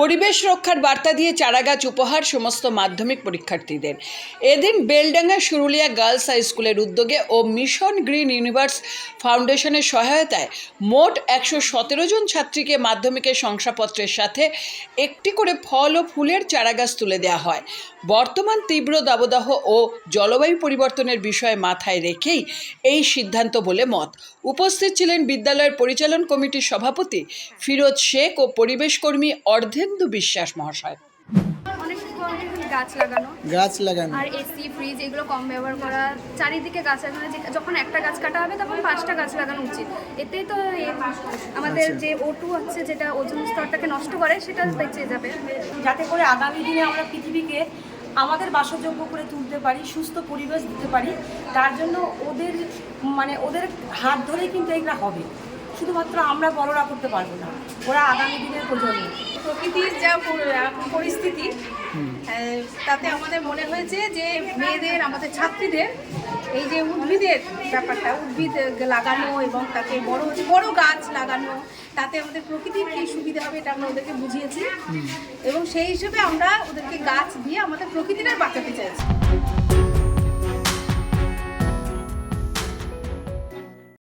পরিবেশ রক্ষার বার্তা দিয়ে চারাগাছ উপহার সমস্ত মাধ্যমিক পরীক্ষার্থীদের। এদিন বেলডাঙ্গা সুরুলিয়া গার্লস হাই স্কুলের উদ্যোগে ও মিশন গ্রিন ইউনিভার্স ফাউন্ডেশনের সহায়তায় মোট একশো সতেরো জন ছাত্রীকে মাধ্যমিকের শংসাপত্রের সাথে একটি করে ফল ও ফুলের চারাগাছ তুলে দেওয়া হয়। বর্তমান তীব্র দাবদাহ ও জলবায়ু পরিবর্তনের বিষয়ে মাথায় রেখেই এই সিদ্ধান্ত বলে মত। উপস্থিত ছিলেন বিদ্যালয়ের পরিচালন কমিটির সভাপতি ফিরোজ শেখ ও পরিবেশকর্মী অর্ধেন্দু বিশ্বাস মহাশয়। গাছ লাগানো। গাছ লাগানো। আর এসি ফ্রিজ এগুলো কম ব্যবহার করা। চারিদিকে গাছ লাগানো যে- যখন একটা গাছ কাটা হবে তখন পাঁচটা গাছ লাগানো উচিত। এতেই তো আমাদের আচ্ছা। যে ওটু হচ্ছে যেটা ওজন স্তরটাকে নষ্ট করে সেটা বেঁচে যাবে। যাতে করে আগামী দিনে আমরা পৃথিবীকে আমাদের বাসযোগ্য করে তুলতে পারি সুস্থ পরিবেশ দিতে পারি তার জন্য ওদের মানে ওদের হাত ধরেই কিন্তু এগুলো হবে। শুধুমাত্র আমরা বড়রা করতে পারব না ওরা আগামী দিনের প্রজন্ম। প্রকৃতির যা এখন পরিস্থিতি তাতে আমাদের মনে হয়েছে যে মেয়েদের আমাদের ছাত্রীদের এই যে উদ্ভিদের ব্যাপারটা উদ্ভিদ লাগানো এবং তাকে বড় বড় গাছ লাগানো তাতে আমাদের প্রকৃতির কী সুবিধা হবে এটা আমরা ওদেরকে বুঝিয়েছি। এবং সেই হিসেবে আমরা ওদেরকে গাছ দিয়ে আমাদের প্রকৃতিটা বাঁচাতে চাইছি।